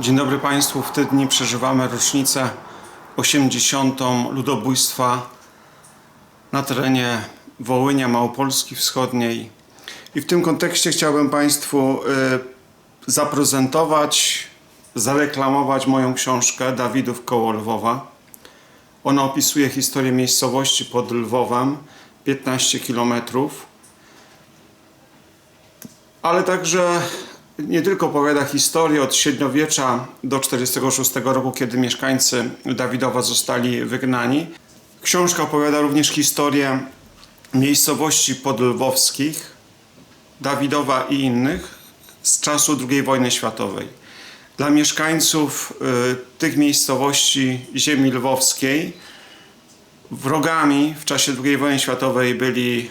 Dzień dobry Państwu. W te dni przeżywamy rocznicę 80. ludobójstwa na terenie Wołynia, Małopolski Wschodniej. I w tym kontekście chciałbym Państwu y, zaprezentować, zareklamować moją książkę Dawidów koło Lwowa. Ona opisuje historię miejscowości pod Lwowem, 15 kilometrów ale także nie tylko opowiada historię od średniowiecza do 46 roku, kiedy mieszkańcy Dawidowa zostali wygnani. Książka opowiada również historię miejscowości podlwowskich, Dawidowa i innych z czasu II wojny światowej. Dla mieszkańców y, tych miejscowości ziemi lwowskiej wrogami w czasie II wojny światowej byli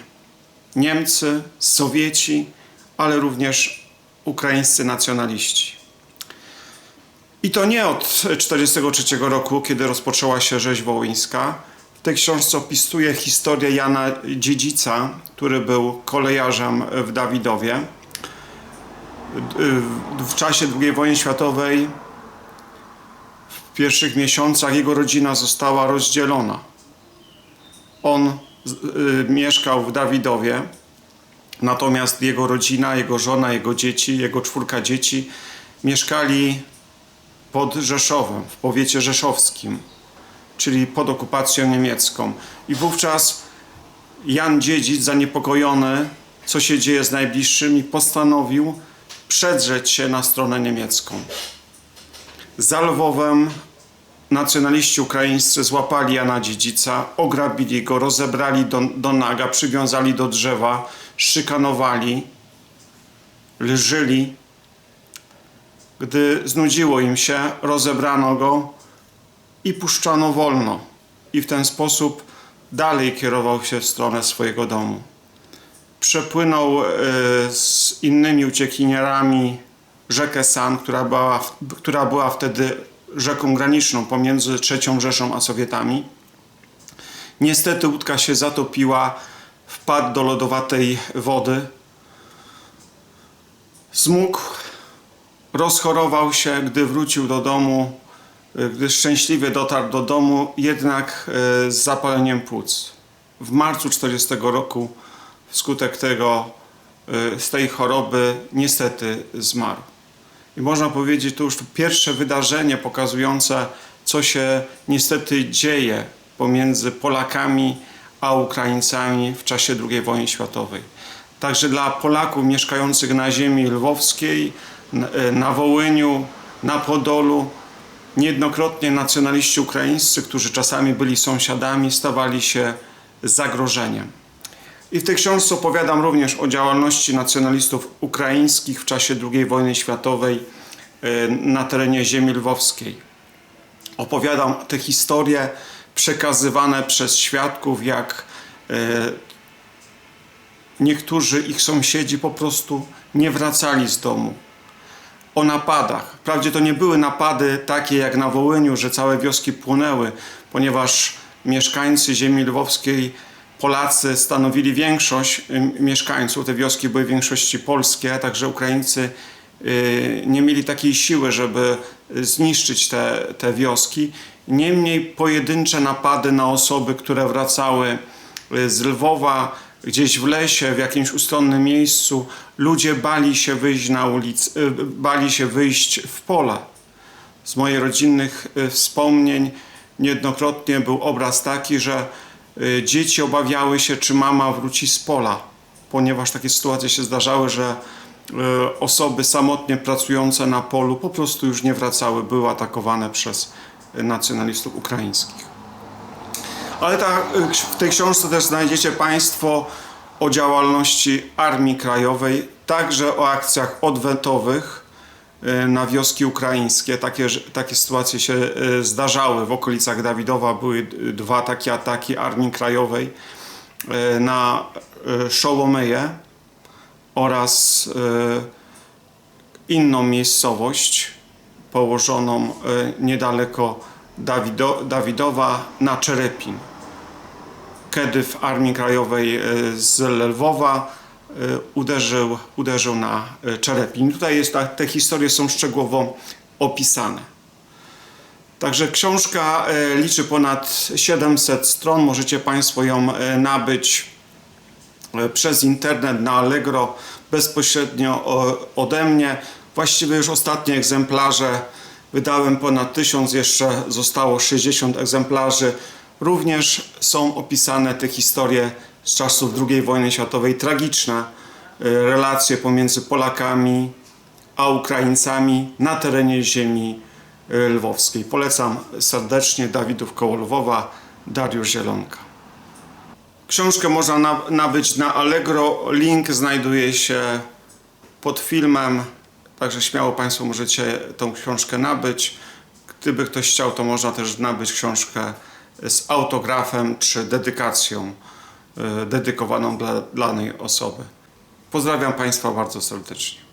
Niemcy, Sowieci, ale również ukraińscy nacjonaliści. I to nie od 1943 roku, kiedy rozpoczęła się rzeź wołyńska. W tej książce opisuje historię Jana Dziedzica, który był kolejarzem w Dawidowie. W czasie II wojny światowej, w pierwszych miesiącach, jego rodzina została rozdzielona. On y, mieszkał w Dawidowie, Natomiast jego rodzina, jego żona, jego dzieci, jego czwórka dzieci mieszkali pod Rzeszowem, w powiecie rzeszowskim, czyli pod okupacją niemiecką. I wówczas Jan Dziedzic, zaniepokojony, co się dzieje z najbliższymi, postanowił przedrzeć się na stronę niemiecką. Za Lwowem nacjonaliści ukraińscy złapali Jana Dziedzica, ograbili go, rozebrali do, do naga, przywiązali do drzewa, szykanowali, lżyli. Gdy znudziło im się, rozebrano go i puszczano wolno. I w ten sposób dalej kierował się w stronę swojego domu. Przepłynął e, z innymi uciekinierami rzekę San, która była, która była wtedy rzeką graniczną pomiędzy III Rzeszą a Sowietami. Niestety łódka się zatopiła, wpadł do lodowatej wody, zmógł, rozchorował się, gdy wrócił do domu, gdy szczęśliwie dotarł do domu, jednak e, z zapaleniem płuc. W marcu 40 roku wskutek tego, e, z tej choroby niestety zmarł. I można powiedzieć, to już pierwsze wydarzenie pokazujące, co się niestety dzieje pomiędzy Polakami a Ukraińcami w czasie II wojny światowej. Także dla Polaków mieszkających na ziemi lwowskiej, na Wołyniu, na Podolu, niejednokrotnie nacjonaliści ukraińscy, którzy czasami byli sąsiadami, stawali się zagrożeniem. I w tej książce opowiadam również o działalności nacjonalistów ukraińskich w czasie II wojny światowej e, na terenie ziemi lwowskiej. Opowiadam te historie przekazywane przez świadków, jak e, niektórzy ich sąsiedzi po prostu nie wracali z domu. O napadach. Wprawdzie to nie były napady takie jak na Wołyniu, że całe wioski płonęły, ponieważ mieszkańcy ziemi lwowskiej Polacy stanowili większość mieszkańców, te wioski były w większości polskie, także Ukraińcy y, nie mieli takiej siły, żeby zniszczyć te, te wioski. Niemniej pojedyncze napady na osoby, które wracały y, z Lwowa, gdzieś w lesie, w jakimś ustronnym miejscu, ludzie bali się wyjść na ulicę, y, bali się wyjść w pola. Z moich rodzinnych wspomnień niejednokrotnie był obraz taki, że dzieci obawiały się, czy mama wróci z pola, ponieważ takie sytuacje się zdarzały, że y, osoby samotnie pracujące na polu po prostu już nie wracały, były atakowane przez nacjonalistów ukraińskich. Ale ta, y, w tej książce też znajdziecie Państwo o działalności Armii Krajowej, także o akcjach odwetowych, na wioski ukraińskie. Takie, takie sytuacje się e, zdarzały. W okolicach Dawidowa były dwa takie ataki Armii Krajowej e, na Szołomeję oraz inną miejscowość położoną niedaleko Dawido, Dawidowa na Czerepin. Kiedy w Armii Krajowej z Lwowa uderzył, uderzył na y, Czerepin. Tutaj jest, te historie są szczegółowo opisane. Także książka e, liczy ponad 700 stron. Możecie Państwo ją e, nabyć e, przez internet na Allegro bezpośrednio ode mnie. Właściwie już ostatnie egzemplarze wydałem ponad 1000, jeszcze zostało 60 egzemplarzy. Również są opisane te historie z czasów II wojny światowej, tragiczne e, relacje pomiędzy Polakami a Ukraińcami na terenie ziemi e, lwowskiej. Polecam serdecznie Dawidów koło Lwowa, Dariusz Zielonka. Książkę można na- nabyć na Allegro. Link znajduje się pod filmem, także śmiało Państwo możecie tą książkę nabyć. Gdyby ktoś chciał, to można też nabyć książkę z autografem czy dedykacją dedykowaną dla danej osoby. Pozdrawiam Państwa bardzo serdecznie.